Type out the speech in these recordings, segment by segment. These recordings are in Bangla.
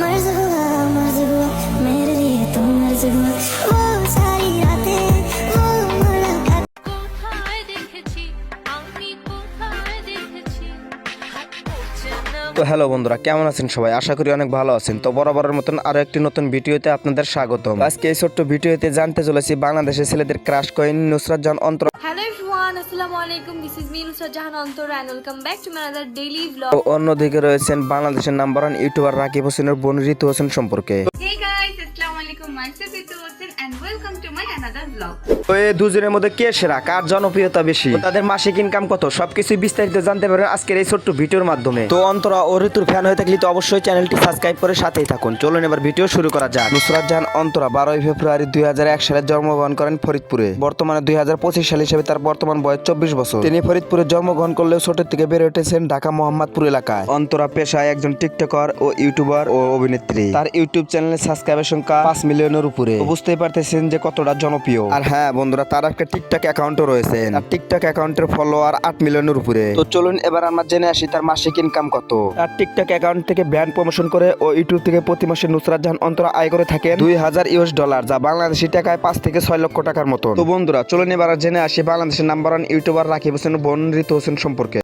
मर्ज हुआ मर्ज हुआ मेरे लिए तो मर्ज हुआ তো হ্যালো বন্ধুরা কেমন আছেন সবাই? আশা করি অনেক ভালো আছেন। তো বরাবরের মতন আরও একটি নতুন ভিডিওতে আপনাদের স্বাগত আজকে এই ছোট্ট ভিডিওতে জানতে চলেছি বাংলাদেশের ছেলেদের ক্রাশ কয়েন নুসরাত জান অন্তর হ্যালো এভরিওয়ান আসসালামু আলাইকুম this is me Nusrat Jahan Antor and welcome back to my other daily vlog ও অন্যদিকে রয়েছেন বাংলাদেশের নাম্বার ওয়ান ইউটিউবার রাকিব হোসেনের বোন ঋতু হোসেন সম্পর্কে। Welcome to my another vlog. তো এই দুজনের মধ্যে কে সেরা? কার জনপ্রিয়তা বেশি? তাদের মাসিক ইনকাম কত? সবকিছু বিস্তারিত জানতে পারবেন আজকের এই ছোট্ট ভিডিওর মাধ্যমে। তো অন্তরা ও ঋতুর ফ্যান হয়ে থাকলে তো অবশ্যই চ্যানেলটি সাবস্ক্রাইব করে সাথেই থাকুন। চলুন এবার ভিডিও শুরু করা যাক। নুসরাত জাহান অন্তরা বারোই ফেব্রুয়ারি দুই সালে জন্মগ্রহণ করেন ফরিদপুরে। বর্তমানে দুই হাজার পঁচিশ সাল হিসেবে তার বর্তমান বয়স চব্বিশ বছর। তিনি ফরিদপুরে জন্মগ্রহণ করলেও ছোট থেকে বেড়ে উঠেছেন ঢাকা মোহাম্মদপুর এলাকায়। অন্তরা পেশায় একজন টিকটকার ও ইউটিউবার ও অভিনেত্রী। তার ইউটিউব চ্যানেলের সাবস্ক্রাইবের সংখ্যা পাঁচ মিলিয়নের উপরে। তো বুঝতেই পারতেছেন যে কতটা জনপ্রিয়। আর হ্যাঁ বন্ধুরা তার একটা টিকটক অ্যাকাউন্টও রয়েছে। তার টিকটক অ্যাকাউন্টের ফলোয়ার আট মিলিয়নের উপরে। তো চলুন এবার আমরা জেনে আসি তার মাসিক ইনকাম কত। তার টিকটক অ্যাকাউন্ট থেকে ব্র্যান্ড প্রমোশন করে ও ইউটিউব থেকে প্রতি মাসে নুসরাত জাহান অন্তরা আয় করে থাকেন। দুই হাজার ইউএস ডলার যা বাংলাদেশি টাকায় পাঁচ থেকে ছয় লক্ষ টাকার মতো তো বন্ধুরা চলুন এবার জেনে আসি বাংলাদেশের number one YouTuber Rakib Hossain বোন ঋতু হোসেন সম্পর্কে।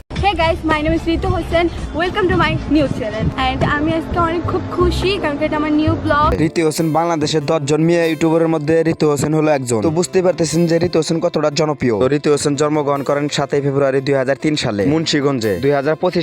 Guys my name Ritu Hossain welcome to my new channel and আমি আজকে অনেক খুব খুশি, কারণ এটা আমার নিউ ব্লগ ঋতু হোসেন বাংলাদেশের দশজন মেয়ে ইউটিউবারের মধ্যে ঋতু হোসেন হলো একজন। তো বুঝতেই পারতেছেন যে ঋতু হোসেন কতটা জনপ্রিয়। তো ঋতু হোসেন জন্মগ্রহণ করেন সাতই ফেব্রুয়ারি দুই সালে। মুন্সিগঞ্জে। দুই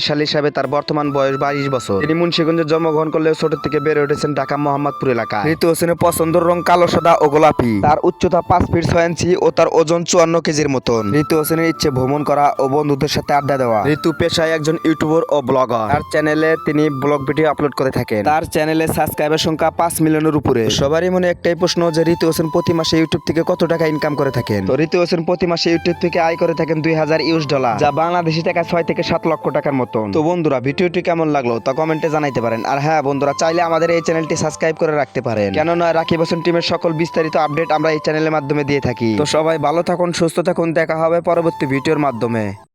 সাল হিসাবে তার বর্তমান বয়স বাইশ বছর। তিনি মুন্সিগঞ্জে জন্মগ্রহণ করলেও ছোট থেকে বেড়ে উঠেছেন ঢাকা, মোহাম্মদপুর এলাকা ঋতু হোসেনের পছন্দের রং কালো, সাদা ও গোলাপি। তার উচ্চতা পাঁচ ফিট ছয় ইঞ্চি ও তার ওজন চুয়ান্ন কেজির মতন। ঋতু হোসেনের ইচ্ছে ভ্রমণ করা ও বন্ধুদের সাথে আড্ডা দেওয়া। ঋতু পেশায় একজন ইউটিউবার ও ব্লগার। তার চ্যানেলে তিনি ব্লগ ভিডিও আপলোড করে থাকেন। তার চ্যানেলে সাবস্ক্রাইবার সংখ্যা পাঁচ মিলিয়নের উপরে। সবারই মনে একটাই প্রশ্ন যে ঋতু হোসেন প্রতি মাসে ইউটিউব থেকে কত টাকা ইনকাম করে থাকেন? তো ঋতু হোসেন প্রতি মাসে ইউটিউব থেকে আয় করে থাকেন দুই হাজার ইউএস ডলার যা বাংলাদেশি টাকা ছয় থেকে সাত লক্ষ টাকার মতন। তো বন্ধুরা ভিডিওটি কেমন লাগল তা কমেন্টে জানাইতে পারেন। আর হ্যাঁ বন্ধুরা চাইলে আমাদের এই চ্যানেলটি সাবস্ক্রাইব করে রাখতে পারেন। কেননা রাকিব হোসেন টিমের সকল বিস্তারিত আপডেট আমরা এই চ্যানেলের মাধ্যমে দিয়ে থাকি। তো সবাই ভালো থাকুন সুস্থ থাকুন। দেখা হবে পরবর্তী ভিডিওর মাধ্যমে।